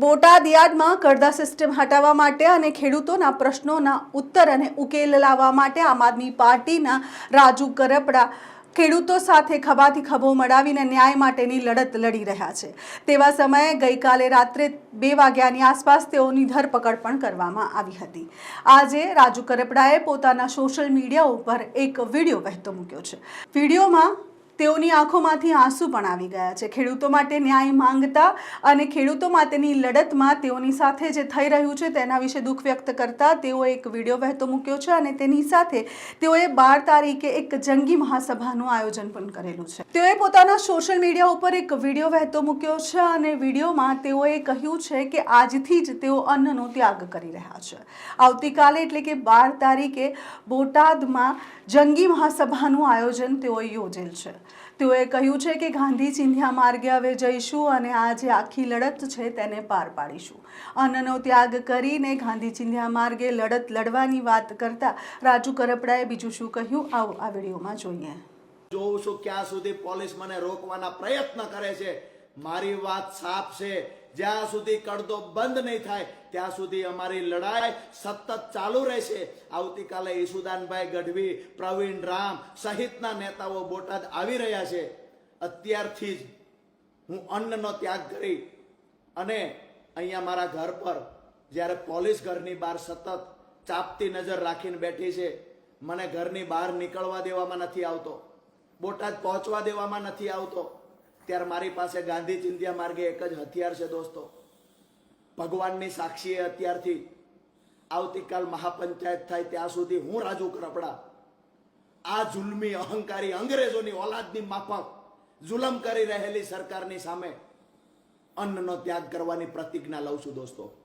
બોટાદ યાર્ડમાં કરદા સિસ્ટમ હટાવવા માટે અને ખેડૂતોના પ્રશ્નોના ઉત્તર અને ઉકેલ લાવવા માટે આમ આદમી પાર્ટીના રાજુ કરપડા ખેડૂતો સાથે ખભાથી ખભો મળાવીને ન્યાય માટેની લડત લડી રહ્યા છે. તેવા સમયે ગઈકાલે રાત્રે બે વાગ્યાની આસપાસ તેઓની ધરપકડ પણ કરવામાં આવી હતી. આજે રાજુ કરપડાએ પોતાના સોશિયલ મીડિયા ઉપર એક વીડિયો વહેતો મૂક્યો છે. વિડીયોમાં તેઓની આંખોમાંથી આંસુ પણ આવી ગયા છે. ખેડૂતો માટે ન્યાય માંગતા અને ખેડૂતો માટેની લડતમાં તેઓની સાથે જે થઈ રહ્યું છે તેના વિશે દુઃખ વ્યક્ત કરતા તેઓ એક વીડિયો વહેતો મૂક્યો છે અને તેની સાથે તેઓએ બાર તારીખે એક જંગી મહાસભાનું આયોજન પણ કરેલું છે. તેઓએ પોતાના સોશિયલ મીડિયા ઉપર એક વીડિયો વહેતો મૂક્યો છે અને વિડીયોમાં તેઓએ કહ્યું છે કે આજથી જ તેઓ અન્નનો ત્યાગ કરી રહ્યા છે. આવતીકાલે એટલે કે બાર તારીખે બોટાદમાં જંગી મહાસભાનું આયોજન તેઓએ યોજેલ છે. તેઓએ કહ્યું છે કે ગાંધી ચિંધ્યા માર્ગે હવે જઈશું અને આ જે આખી લડત છે તેને પાર પાડીશું. અન્નનો ત્યાગ કરીને ગાંધી ચિંધ્યા માર્ગે લડત લડવાની વાત કરતા રાજુ કરપડાએ બીજું શું કહ્યું? આવો આ વિડીયોમાં જોઈએ. જોઉં છું ક્યાં સુધી પોલીસ મને રોકવાના પ્રયત્ન કરે છે. મારી વાત સાફ છે. જ્યાં સુધી કડદો બંધ નહીં થાય, ત્યાં સુધી અમારી લડાઈ સતત ચાલુ રહેશે. આવતીકાલે ઈસુદાનભાઈ ગઢવી, પ્રવીણ રામ સહિતના નેતાઓ બોટાદ આવી રહ્યા છે. અત્યારથી જ હું અન્નનો ત્યાગ કરી અને અહીંયા મારા ઘર પર જ્યારે પોલીસ ઘરની બહાર સતત ચાપતી નજર રાખીને બેઠી છે, મને ઘરની બહાર નીકળવા દેવામાં નથી આવતો. બોટાદ પહોંચવા દેવામાં નથી આવતો. ત્યારે મારી પાસે ગાંધી ચિંધ્યા માર્ગે એક જ હથિયાર છે દોસ્તો. ભગવાનની સાક્ષીએ અત્યારથી આવતીકાલ મહાપંચાયત થાય ત્યાં સુધી હું રાજુ કરપડા. આ જુલમી અહંકારી અંગ્રેજોની ઓલાદની માફક જુલમ કરી રહેલી સરકારની સામે અન્નનો ત્યાગ કરવાની પ્રતિજ્ઞા લઉં છું દોસ્તો.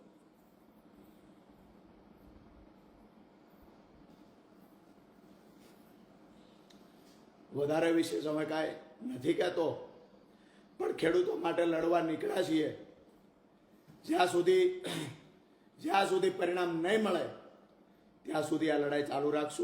વધારે વિશે સમય કાંઈ નથી કહેતો. પણ ખેડૂતો માટે લડવા નીકળ્યા છીએ. જ્યાં સુધી જ્યાં સુધી પરિણામ નહીં મળે, ત્યાં સુધી આ લડાઈ ચાલુ રાખશું.